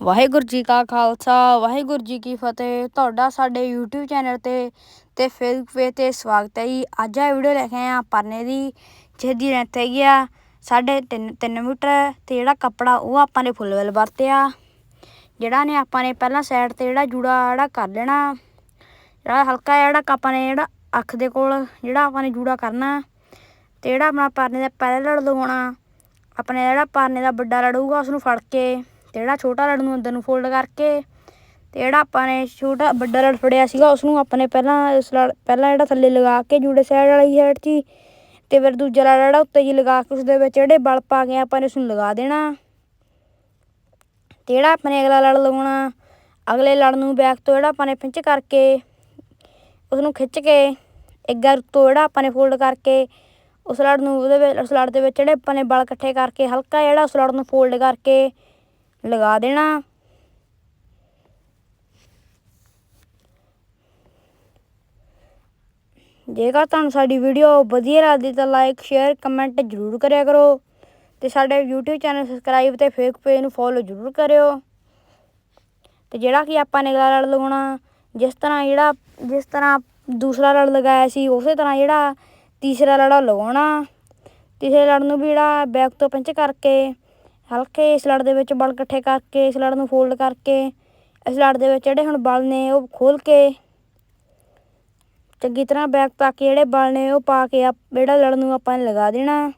ਵਾਹਿਗੁਰੂ ਜੀ ਕਾ ਖਾਲਸਾ, ਵਾਹਿਗੁਰੂ ਜੀ ਕੀ ਫਤਿਹ। ਤੁਹਾਡਾ ਸਾਡੇ YouTube ਚੈਨਲ ਤੇ ਤੇ ਫੇਸਬੁੱਕ ਪੇਜ ਤੇ ਸਵਾਗਤ ਹੈ ਜੀ। ਅੱਜ ਆ ਵੀਡੀਓ ਲੈ ਕੇ ਆਏ ਆ ਪਰਨੇ ਦੀ, ਜਿਹਦੀ ਰੈਂਥ ਹੈਗੀ ਆ ਸਾਢੇ ਤਿੰਨ ਤਿੰਨ ਮੀਟਰ ਤੇ ਜਿਹੜਾ ਕੱਪੜਾ ਉਹ ਆਪਾਂ ਨੇ ਫੁੱਲ ਵੈਲ ਵਰਤਿਆ। ਜਿਹੜਾ ਨੇ ਆਪਾਂ ਨੇ ਪਹਿਲਾਂ ਸਾਈਡ ਤੇ ਜਿਹੜਾ ਜੂੜਾ ਜਿਹੜਾ ਕਰ ਲੈਣਾ, ਜਿਹੜਾ ਹਲਕਾ ਜਿਹੜਾ ਆਪਾਂ ਨੇ ਜਿਹੜਾ ਅੱਖ ਦੇ ਕੋਲ ਜਿਹੜਾ ਆਪਾਂ ਨੇ ਜੂੜਾ ਕਰਨਾ ਤੇ ਜਿਹੜਾ ਆਪਣਾ ਪਰਨੇ ਦਾ ਪਹਿਲਾ ਲੜ ਲਗਾਉਣਾ ਆਪਣੇ ਜਿਹੜਾ ਪਰਨੇ ਦਾ ਵੱਡਾ ਲੜੂਗਾ ਉਸ ਨੂੰ ਫੜ ਕੇ ਤੇ ਜਿਹੜਾ ਛੋਟਾ ਲੜ ਨੂੰ ਅੰਦਰ ਨੂੰ ਫੋਲਡ ਕਰਕੇ ਤੇ ਜਿਹੜਾ ਆਪਾਂ ਨੇ ਛੋਟਾ ਵੱਡਾ ਲੜ ਫੜਿਆ ਸੀਗਾ ਉਸ ਨੂੰ ਆਪਾਂ ਨੇ ਪਹਿਲਾਂ ਇਸ ਲੜ ਪਹਿਲਾਂ ਜਿਹੜਾ ਥੱਲੇ ਲਗਾ ਕੇ ਜੂੜੇ ਸਾਈਡ ਵਾਲੀ ਸਾਈਡ 'ਚ ਹੀ ਤੇ ਫਿਰ ਦੂਜਾ ਲੜ ਜਿਹੜਾ ਉੱਤੇ ਜੀ ਲਗਾ ਕੇ ਉਸ ਦੇ ਵਿੱਚ ਜਿਹੜੇ ਬਲ ਪਾ ਕੇ ਆਪਾਂ ਨੇ ਉਸ ਨੂੰ ਲਗਾ ਦੇਣਾ। ਤੇ ਜਿਹੜਾ ਆਪਾਂ ਨੇ ਅਗਲਾ ਲੜ ਲਗਾਉਣਾ, ਅਗਲੇ ਲੜ ਨੂੰ ਬੈਕ ਤੋਂ ਜਿਹੜਾ ਆਪਾਂ ਨੇ ਪਿੰਚ ਕਰਕੇ ਉਸ ਨੂੰ ਖਿੱਚ ਕੇ ਇੱਕ ਗਰ ਤੋਂ ਜਿਹੜਾ ਆਪਾਂ ਨੇ ਫੋਲਡ ਕਰਕੇ ਉਸ ਲੜ ਨੂੰ ਉਹਦੇ ਵਿੱਚ, ਉਸ ਲੜ ਦੇ ਵਿੱਚ ਜਿਹੜੇ ਆਪਾਂ ਨੇ ਬਲ ਇਕੱਠੇ ਕਰਕੇ ਹਲਕਾ ਜਿਹੜਾ ਉਸ ਲੜ ਨੂੰ ਫੋਲਡ ਕਰਕੇ ਲਗਾ ਦੇਣਾ। ਜੇਕਰ ਤੁਹਾਨੂੰ ਸਾਡੀ ਵੀਡੀਓ ਵਧੀਆ ਲੱਗਦੀ ਤਾਂ ਲਾਈਕ ਸ਼ੇਅਰ ਕਮੈਂਟ ਜ਼ਰੂਰ ਕਰਿਆ ਕਰੋ। ਤੇ ਸਾਡੇ YouTube ਚੈਨਲ ਸਬਸਕ੍ਰਾਈਬ ਤੇ ਫੇਸਬੁੱਕ ਪੇਜ ਨੂੰ ਫੋਲੋ ਜ਼ਰੂਰ ਕਰਿਓ। ਤੇ ਜਿਹੜਾ ਕਿ ਆਪਾਂ ਨੇ ਅਗਲਾ ਲੜ ਲਗਾਉਣਾ, ਜਿਸ ਤਰ੍ਹਾਂ ਜਿਹੜਾ, ਜਿਸ ਤਰ੍ਹਾਂ ਦੂਸਰਾ ਲੜ ਲਗਾਇਆ ਸੀ, ਉਸੇ ਤਰ੍ਹਾਂ ਜਿਹੜਾ ਤੀਸਰਾ ਲੜਾ ਲਗਾਉਣਾ। ਤੀਸਰੇ ਲੜ ਨੂੰ ਵੀ ਜਿਹੜਾ ਬੈਕ ਤੋਂ ਪਿੰਚ ਕਰਕੇ ਹਲਕੇ ਇਸ ਲੜ ਦੇ ਵਿੱਚ ਬਲ ਇਕੱਠੇ ਕਰਕੇ, ਇਸ ਲੜ ਨੂੰ ਫੋਲਡ ਕਰਕੇ, ਇਸ ਲੜ ਦੇ ਵਿੱਚ ਜਿਹੜੇ ਹੁਣ ਬਲ ਨੇ ਉਹ ਖੋਲ ਕੇ ਚੰਗੀ ਤਰ੍ਹਾਂ ਬੈਕ ਪਾ ਕੇ ਜਿਹੜੇ ਬਲ ਨੇ ਉਹ ਪਾ ਕੇ ਜਿਹੜਾ ਲੜ ਨੂੰ ਆਪਾਂ ਨੇ ਲਗਾ ਦੇਣਾ।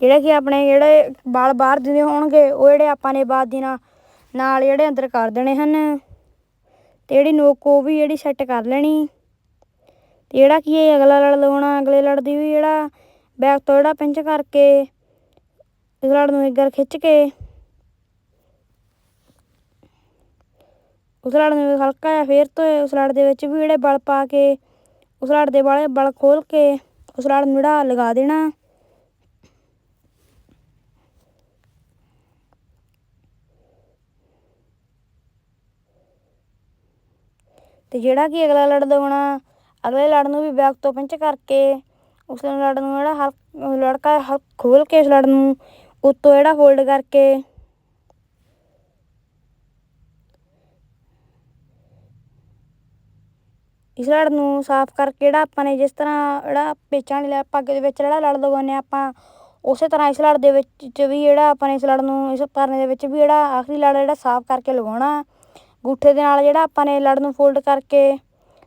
ਜਿਹੜੇ ਕਿ ਆਪਣੇ ਜਿਹੜੇ ਬਲ ਬਾਹਰ ਦਿੰਦੇ ਹੋਣਗੇ, ਉਹ ਜਿਹੜੇ ਆਪਾਂ ਨੇ ਬਾਅਦ ਦੀ ਨਾਲ ਜਿਹੜੇ ਅੰਦਰ ਕਰ ਦੇਣੇ ਹਨ। ਤੇ ਜਿਹੜੀ ਨੋਕ, ਉਹ ਵੀ ਜਿਹੜੀ ਸੈੱਟ ਕਰ ਲੈਣੀ। ਤੇ ਜਿਹੜਾ ਕੀ ਇਹ ਅਗਲਾ ਲੜ ਲਗਾਉਣਾ ਅਗਲੇ ਲੜ ਦੀ ਵੀ ਜਿਹੜਾ ਬੈਕ ਤੋਂ ਜਿਹੜਾ ਪਿੰਚ ਕਰਕੇ ਇਸ ਲੜ ਨੂੰ ਇੱਧਰ ਖਿੱਚ ਕੇ ਉਸ ਲੜ ਨੂੰ ਹਲਕਾ ਜਿਹਾ ਫੇਰ ਤੋਂ ਉਸ ਲੜ ਦੇ ਵਿੱਚ ਵੀ ਜਿਹੜੇ ਬਲ ਪਾ ਕੇ, ਉਸ ਲੜ ਦੇ ਵਾਲੇ ਬਲ ਖੋਲ ਕੇ, ਉਸ ਲੜ ਨੂੰ ਜਿਹੜਾ ਲਗਾ ਦੇਣਾ। ਤੇ ਜਿਹੜਾ ਕਿ ਅਗਲਾ ਲੜ ਲਗਾਉਣਾ ਅਗਲੇ ਲੜ ਨੂੰ ਵੀ ਬੈਕ ਤੋਂ ਪਿੰਚ ਕਰਕੇ ਉਸ ਲੜ ਨੂੰ ਜਿਹੜਾ ਹਲ, ਲੜਕਾ ਹਲ ਖੋਲ ਕੇ ਇਸ ਲੜ ਨੂੰ, ਉੱਤੋਂ ਜਿਹੜਾ ਫੋਲਡ ਕਰਕੇ ਇਸ ਲੜ ਨੂੰ ਸਾਫ਼ ਕਰਕੇ ਜਿਹੜਾ ਆਪਾਂ ਨੇ ਜਿਸ ਤਰ੍ਹਾਂ ਜਿਹੜਾ ਪੇਚਾਂ ਵਾਲੀ ਪੱਗ ਦੇ ਵਿੱਚ ਜਿਹੜਾ ਲੜ ਲਗਾਉਂਦੇ ਆਪਾਂ, ਉਸੇ ਤਰ੍ਹਾਂ ਇਸ ਲੜ ਦੇ ਵਿੱਚ ਵੀ ਜਿਹੜਾ ਆਪਾਂ ਨੇ ਇਸ ਲੜ ਨੂੰ, ਇਸ ਪਰਨੇ ਦੇ ਵਿੱਚ ਵੀ ਜਿਹੜਾ ਆਖਰੀ ਲੜ ਜਿਹੜਾ ਸਾਫ਼ ਕਰਕੇ ਲਗਾਉਣਾ। ਗੂਠੇ ਦੇ ਨਾਲ ਜਿਹੜਾ ਆਪਾਂ ਨੇ ਲੜ ਨੂੰ ਫੋਲਡ ਕਰਕੇ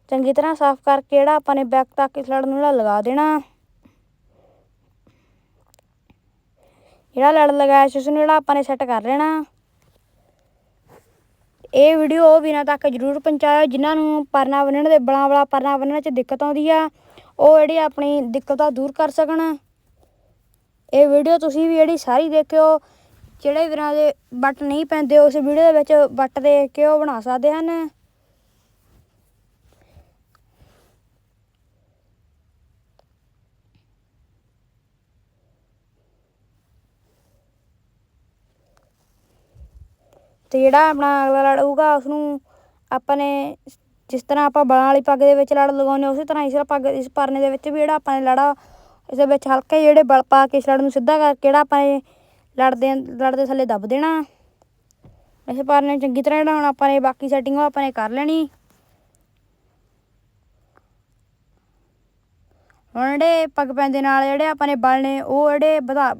ਚੰਗੀ ਤਰ੍ਹਾਂ ਸਾਫ਼ ਕਰਕੇ ਜਿਹੜਾ ਆਪਾਂ ਨੇ ਬੈਕ ਤੱਕ ਇਸ ਲੜ ਨੂੰ ਜਿਹੜਾ ਲਗਾ ਦੇਣਾ। ਜਿਹੜਾ ਲੜ ਲਗਾਇਆ ਸੀ ਉਸ ਨੂੰ ਜਿਹੜਾ ਆਪਾਂ ਨੇ ਸੈੱਟ ਕਰ ਲੈਣਾ। ਇਹ ਵੀਡੀਓ ਉਹ ਵੀਰਾਂ ਤੱਕ ਜ਼ਰੂਰ ਪਹੁੰਚਾਇਓ, ਜਿਨ੍ਹਾਂ ਨੂੰ ਪਰਨਾ ਬੰਨਣ ਦੇ ਬਲਾਂ ਵਾਲਾ ਪਰਨਾ ਬੰਨਣ 'ਚ ਦਿੱਕਤ ਆਉਂਦੀ ਆ, ਉਹ ਜਿਹੜੀ ਆਪਣੀ ਦਿੱਕਤਾਂ ਦੂਰ ਕਰ ਸਕਣ। ਇਹ ਵੀਡੀਓ ਤੁਸੀਂ ਵੀ ਜਿਹੜੀ ਸਾਰੀ ਦੇਖਿਓ, ਜਿਹੜੇ ਵੀਰਾਂ ਦੇ ਬੱਟ ਨਹੀਂ ਪੈਂਦੇ, ਉਸ ਵੀਡੀਓ ਦੇ ਵਿੱਚ ਬੱਟ ਦੇ ਕੇ ਉਹ ਬਣਾ ਸਕਦੇ ਹਨ। ਤੇ ਜਿਹੜਾ ਆਪਣਾ ਅਗਲਾ ਲੜ ਹੋਊਗਾ ਉਸ ਨੂੰ ਆਪਾਂ ਨੇ ਜਿਸ ਤਰ੍ਹਾਂ ਆਪਾਂ ਬਲਾਂ ਵਾਲੀ ਪੱਗ ਦੇ ਵਿੱਚ ਲੜ ਲਗਾਉਂਦੇ ਉਸੇ ਤਰ੍ਹਾਂ ਇਸ ਪੱਗ ਇਸ ਪਰਨੇ ਦੇ ਵਿੱਚ ਵੀ ਜਿਹੜਾ ਆਪਾਂ ਨੇ ਲੜਾ ਇਸ ਦੇ ਵਿੱਚ ਹਲਕੇ ਜਿਹੜੇ ਬਲ ਪਾ ਕੇ ਇਸ ਲੜ ਨੂੰ ਸਿੱਧਾ ਕਰਕੇ ਜਿਹੜਾ ਆਪਾਂ ਨੇ ਲੜਦੇ ਲੜਦੇ ਥੱਲੇ ਦੱਬ ਦੇਣਾ। ਇਸ ਪਰਨੇ ਚੰਗੀ ਤਰ੍ਹਾਂ ਜਿਹੜਾ ਹੁਣ ਆਪਾਂ ਨੇ ਬਾਕੀ ਸੈਟਿੰਗ ਉਹ ਆਪਾਂ ਨੇ ਕਰ ਲੈਣੀ। ਹੁਣ ਜਿਹੜੇ ਪੱਗ ਪੈਂਦੇ ਨਾਲ ਜਿਹੜੇ ਆਪਾਂ ਨੇ ਬਲ ਨੇ, ਉਹ ਜਿਹੜੇ ਵਧਾ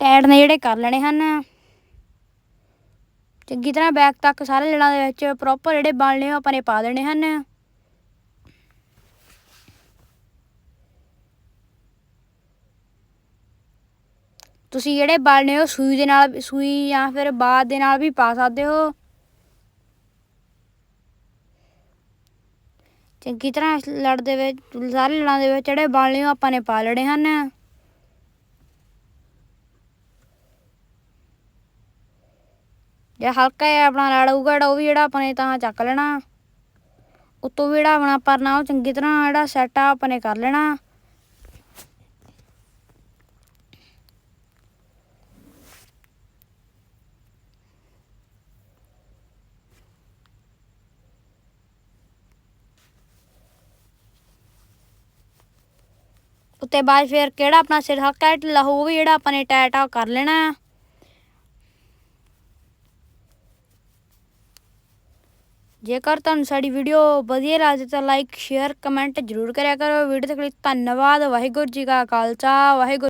ਟੈਟ ਨੇ ਜਿਹੜੇ ਕਰ ਲੈਣੇ ਹਨ। ਚੰਗੀ ਤਰ੍ਹਾਂ ਬੈਕ ਤੱਕ ਸਾਰੇ ਲੜਾਂ ਦੇ ਵਿੱਚ ਪ੍ਰੋਪਰ ਜਿਹੜੇ ਬਣ ਲਏ ਉਹ ਆਪਾਂ ਨੇ ਪਾ ਦੇਣੇ ਹਨ। ਤੁਸੀਂ ਜਿਹੜੇ ਬਲ ਨੇ ਉਹ ਸੂਈ ਦੇ ਨਾਲ ਸੂਈ ਜਾਂ ਫਿਰ ਬਾਦ ਦੇ ਨਾਲ ਵੀ ਪਾ ਸਕਦੇ ਹੋ। ਚੰਗੀ ਤਰ੍ਹਾਂ ਲੜ ਦੇ ਵਿੱਚ ਸਾਰੇ ਲੜਾਂ ਦੇ ਵਿੱਚ ਜਿਹੜੇ ਬਲ ਨੇ ਉਹ ਆਪਾਂ ਨੇ ਪਾ ਲੈਣੇ ਹਨ। ਜੇ ਹਲਕਾ ਹੈ ਆਪਣਾ ਲੜ ਹੋਊਗਾ ਉਹ ਵੀ ਜਿਹੜਾ ਆਪਾਂ ਨੇ ਤਾਂ ਚੱਕ ਲੈਣਾ। ਉਤੋਂ ਵੀ ਜਿਹੜਾ ਆਪਣਾ ਪਰਨਾ ਉਹ ਚੰਗੀ ਤਰ੍ਹਾਂ ਜਿਹੜਾ ਸੈੱਟ ਆ ਆਪਾਂ ਨੇ ਕਰ ਲੈਣਾ। ਉੱਤੇ ਬਾਅਦ ਫਿਰ ਕਿਹੜਾ ਆਪਣਾ ਸਿਰ ਹਲਕਾ ਢਿੱਲਾ ਹੋਊ, ਉਹ ਵੀ ਜਿਹੜਾ ਆਪਾਂ ਨੇ ਟੈਟ ਆ ਕਰ ਲੈਣਾ ਆ ਜੇਕਰ ਤੁਹਾਨੂੰ ਸਾਡੀ ਵੀਡੀਓ ਵਧੀਆ ਲੱਗਦੀ ਤਾਂ ਲਾਈਕ ਸ਼ੇਅਰ ਕਮੈਂਟ ਜ਼ਰੂਰ ਕਰਿਆ ਕਰੋ। ਵੀਡੀਓ ਦੇ ਲਈ ਧੰਨਵਾਦ। ਵਾਹਿਗੁਰੂ ਜੀ ਕਾ ਖਾਲਸਾ। ਵਾਹਿਗੁਰੂ